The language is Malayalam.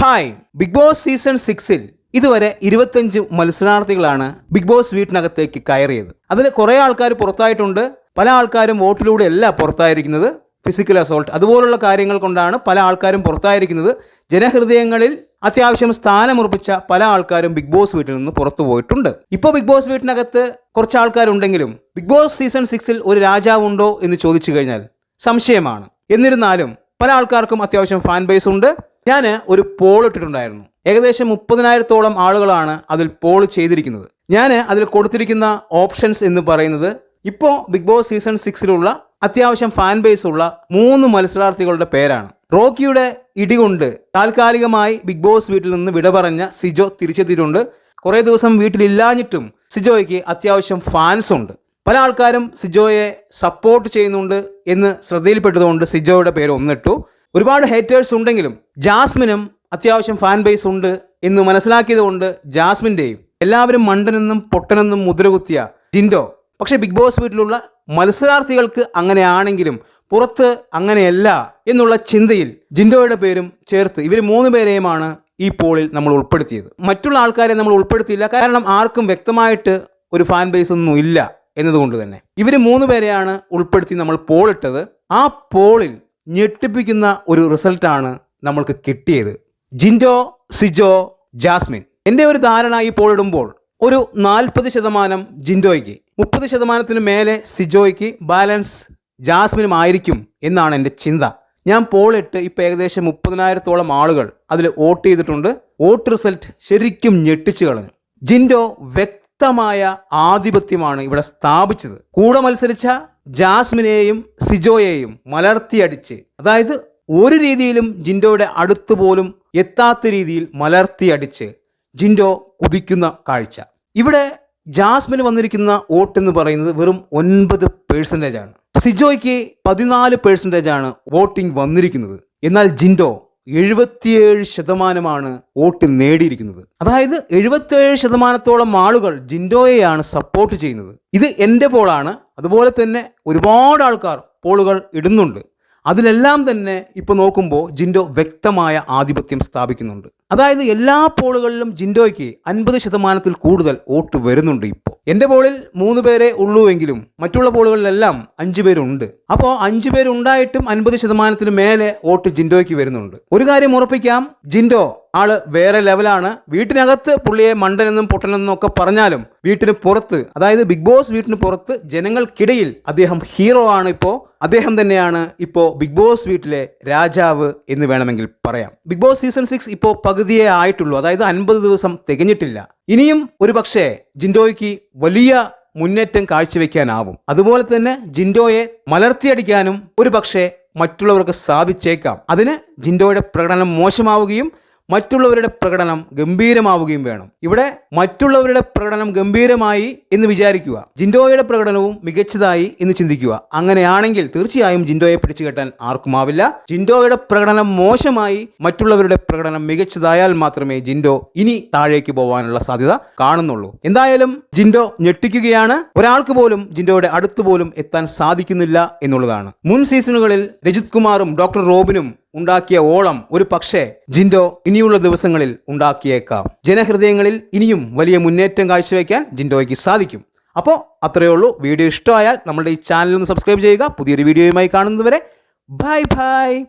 ഹായ് ബിഗ് ബോസ് സീസൺ സിക്സിൽ ഇതുവരെ ഇരുപത്തഞ്ച് മത്സരാർത്ഥികളാണ് ബിഗ് ബോസ് വീട്ടിനകത്തേക്ക് കയറിയത്. അതിൽ കുറേ ആൾക്കാർ പുറത്തായിട്ടുണ്ട്. പല ആൾക്കാരും വോട്ടിലൂടെ അല്ല പുറത്തായിരിക്കുന്നത്. ഫിസിക്കൽ അസോൾട്ട് അതുപോലുള്ള കാര്യങ്ങൾ കൊണ്ടാണ് പല ആൾക്കാരും പുറത്തായിരിക്കുന്നത്. ജനഹൃദയങ്ങളിൽ അത്യാവശ്യം സ്ഥാനമുറപ്പിച്ച പല ആൾക്കാരും ബിഗ് ബോസ് വീട്ടിൽ നിന്ന് പുറത്തു പോയിട്ടുണ്ട്. ഇപ്പോൾ ബിഗ് ബോസ് വീട്ടിനകത്ത് കുറച്ച് ആൾക്കാരുണ്ടെങ്കിലും ബിഗ് ബോസ് സീസൺ സിക്സിൽ ഒരു രാജാവുണ്ടോ എന്ന് ചോദിച്ചു കഴിഞ്ഞാൽ സംശയമാണ്. എന്നിരുന്നാലും പല ആൾക്കാർക്കും അത്യാവശ്യം ഫാൻ ബേസ് ഉണ്ട്. ഞാൻ ഒരു പോൾ ഇട്ടിട്ടുണ്ടായിരുന്നു. ഏകദേശം മുപ്പതിനായിരത്തോളം ആളുകളാണ് അതിൽ പോൾ ചെയ്തിരിക്കുന്നത്. ഞാൻ അതിൽ കൊടുത്തിരിക്കുന്ന ഓപ്ഷൻസ് എന്ന് പറയുന്നത് ഇപ്പോൾ ബിഗ് ബോസ് സീസൺ സിക്സിലുള്ള അത്യാവശ്യം ഫാൻ ബേസ് ഉള്ള മൂന്ന് മത്സരാർത്ഥികളുടെ പേരാണ്. റോക്കിയുടെ ഇടികൊണ്ട് താൽക്കാലികമായി ബിഗ് ബോസ് വീട്ടിൽ നിന്ന് വിട പറഞ്ഞ സിജോ തിരിച്ചെത്തിയിട്ടുണ്ട്. കുറേ ദിവസം വീട്ടിലില്ലാഞ്ഞിട്ടും സിജോയ്ക്ക് അത്യാവശ്യം ഫാൻസ് ഉണ്ട്. പല ആൾക്കാരും സിജോയെ സപ്പോർട്ട് ചെയ്യുന്നുണ്ട് എന്ന് ശ്രദ്ധയിൽപ്പെട്ടതുകൊണ്ട് സിജോയുടെ പേര് ഒന്നിട്ടു. ഒരുപാട് ഹേറ്റേഴ്സ് ഉണ്ടെങ്കിലും ജാസ്മിനും അത്യാവശ്യം ഫാൻ ബേസ് ഉണ്ട് എന്ന് മനസ്സിലാക്കിയതുകൊണ്ട് ജാസ്മിന്റെയും എല്ലാവരും മണ്ടനെന്നും പൊട്ടനെന്നും മുദ്രകുത്തിയ ജിൻഡോ പക്ഷേ ബിഗ് ബോസ് വീട്ടിലുള്ള മത്സരാർത്ഥികൾക്ക് അങ്ങനെയാണെങ്കിലും പുറത്ത് അങ്ങനെയല്ല എന്നുള്ള ചിന്തയിൽ ജിൻഡോയുടെ പേരും ചേർത്ത് ഇവർ മൂന്ന് പേരെയുമാണ് ഈ പോളിൽ നമ്മൾ ഉൾപ്പെടുത്തിയത്. മറ്റുള്ള ആൾക്കാരെ നമ്മൾ ഉൾപ്പെടുത്തിയില്ല. കാരണം ആർക്കും വ്യക്തമായിട്ട് ഒരു ഫാൻ ബേസ് ഒന്നും ഇല്ല എന്നതുകൊണ്ട് തന്നെ. ഇവർ മൂന്ന് പേരെയാണ് ഉൾപ്പെടുത്തി നമ്മൾ പോളിട്ടത്. ആ പോളിൽ ഞെട്ടിപ്പിക്കുന്ന ഒരു റിസൾട്ടാണ് നമ്മൾക്ക് കിട്ടിയത്. ജിൻഡോ സിജോ ജാസ്മിൻ. എന്റെ ഒരു ധാരണ ഈ പോളിടുമ്പോൾ ഒരു നാൽപ്പത് ശതമാനം ജിൻഡോയ്ക്ക് മുപ്പത് ശതമാനത്തിന് മേലെ സിജോയ്ക്ക് ബാലൻസ് ജാസ്മിനും ആയിരിക്കും എന്നാണ് എന്റെ ചിന്ത. ഞാൻ പോളിട്ട് ഇപ്പം ഏകദേശം മുപ്പതിനായിരത്തോളം ആളുകൾ അതിൽ വോട്ട് ചെയ്തിട്ടുണ്ട്. വോട്ട് റിസൾട്ട് ശരിക്കും ഞെട്ടിച്ചു കളഞ്ഞു. ജിൻഡോ വ്യക്തമായ ആധിപത്യമാണ് ഇവിടെ സ്ഥാപിച്ചത്. കൂടെ മത്സരിച്ച ജാസ്മിനെയും സിജോയെയും മലർത്തിയടിച്ച് അതായത് ഒരു രീതിയിലും ജിൻഡോയുടെ അടുത്ത് പോലും എത്താത്ത രീതിയിൽ മലർത്തിയടിച്ച് ജിൻഡോ കുതിക്കുന്ന കാഴ്ച. ഇവിടെ ജാസ്മിന് വന്നിരിക്കുന്ന വോട്ട് എന്ന് പറയുന്നത് വെറും ഒൻപത് പേഴ്സന്റേജ് ആണ്. സിജോയ്ക്ക് പതിനാല് പേഴ്സന്റേജ് ആണ് വോട്ടിംഗ് വന്നിരിക്കുന്നത്. എന്നാൽ ജിൻഡോ എഴുപത്തിയേഴ് ശതമാനമാണ് വോട്ട് നേടിയിരിക്കുന്നത്. അതായത് എഴുപത്തിയേഴ് ശതമാനത്തോളം ആളുകൾ ജിൻഡോയെയാണ് സപ്പോർട്ട് ചെയ്യുന്നത്. ഇത് എന്റെ പോളാണ്. അതുപോലെ തന്നെ ഒരുപാട് ആൾക്കാർ പോളുകൾ ഇടുന്നുണ്ട്. അതിലെല്ലാം തന്നെ ഇപ്പോൾ നോക്കുമ്പോൾ ജിൻഡോ വ്യക്തമായ ആധിപത്യം സ്ഥാപിക്കുന്നുണ്ട്. അതായത് എല്ലാ പോളുകളിലും ജിൻഡോയ്ക്ക് അൻപത് ശതമാനത്തിൽ കൂടുതൽ വോട്ട് വരുന്നുണ്ട് ഇപ്പോൾ എന്റെ പോളിൽ മൂന്ന് പേരെ ഉള്ളൂ എങ്കിലും മറ്റുള്ള പോളുകളിലെല്ലാം അഞ്ചു പേരുണ്ട്. അപ്പോൾ അഞ്ചു പേരുണ്ടായിട്ടും അൻപത് ശതമാനത്തിന് മേലെ വോട്ട് ജിൻഡോയ്ക്ക് വരുന്നുണ്ട്. ഒരു കാര്യം ഉറപ്പിക്കാം ജിൻഡോ ആൾ വേറെ ലെവലാണ്. വീട്ടിനകത്ത് പുള്ളിയെ മണ്ടനെന്നും പൊട്ടനെന്നും ഒക്കെ പറഞ്ഞാലും വീട്ടിന് പുറത്ത് അതായത് ബിഗ് ബോസ് വീട്ടിന് പുറത്ത് ജനങ്ങൾക്കിടയിൽ അദ്ദേഹം ഹീറോ ആണ് ഇപ്പോൾ അദ്ദേഹം തന്നെയാണ് ഇപ്പോൾ ബിഗ് ബോസ് വീട്ടിലെ രാജാവ് എന്ന് വേണമെങ്കിൽ പറയാം. ബിഗ് ബോസ് സീസൺ സിക്സ് ഇപ്പോൾ പകുതിയേ ആയിട്ടുള്ളൂ. അതായത് അൻപത് ദിവസം തികഞ്ഞിട്ടില്ല. ഇനിയും ഒരു പക്ഷേ ജിൻഡോയ്ക്ക് വലിയ മുന്നേറ്റം കാഴ്ചവെക്കാനാവും. അതുപോലെ തന്നെ ജിൻഡോയെ മലർത്തിയടിക്കാനും ഒരു പക്ഷേ മറ്റുള്ളവർക്ക് സാധിച്ചേക്കാം. അതിന് ജിൻഡോയുടെ പ്രകടനം മോശമാവുകയും മറ്റുള്ളവരുടെ പ്രകടനം ഗംഭീരമാവുകയും വേണം. ഇവിടെ മറ്റുള്ളവരുടെ പ്രകടനം ഗംഭീരമായി എന്ന് വിചാരിക്കുക. ജിൻഡോയുടെ പ്രകടനവും മികച്ചതായി എന്ന് ചിന്തിക്കുക. അങ്ങനെയാണെങ്കിൽ തീർച്ചയായും ജിൻഡോയെ പിടിച്ചു കെട്ടാൻ ആർക്കുമാവില്ല ജിൻഡോയുടെ പ്രകടനം മോശമായി മറ്റുള്ളവരുടെ പ്രകടനം മികച്ചതായാൽ മാത്രമേ ജിൻഡോ ഇനി താഴേക്ക് പോകാനുള്ള സാധ്യത കാണുന്നുള്ളൂ. എന്തായാലും ജിൻഡോ ഞെട്ടിക്കുകയാണ്. ഒരാൾക്ക് പോലും ജിൻഡോയുടെ അടുത്ത് പോലും എത്താൻ സാധിക്കുന്നില്ല എന്നുള്ളതാണ്. മുൻ സീസണുകളിൽ രജിത് കുമാറും ഡോക്ടർ റോബിനും ഉണ്ടാക്കിയ ഓളം ഒരു പക്ഷേ ജിൻഡോ ഇനിയുള്ള ദിവസങ്ങളിൽ ഉണ്ടാക്കിയേക്കാം. ജനഹൃദയങ്ങളിൽ ഇനിയും വലിയ മുന്നേറ്റം കാഴ്ചവെക്കാൻ ജിൻഡോയ്ക്ക് സാധിക്കും. അപ്പോൾ അത്രയേ ഉള്ളൂ. വീഡിയോ ഇഷ്ടമായാൽ നമ്മുടെ ഈ ചാനൽ ഒന്ന് സബ്സ്ക്രൈബ് ചെയ്യുക. പുതിയൊരു വീഡിയോയുമായി കാണുന്നതുവരെ ബൈ ബൈ.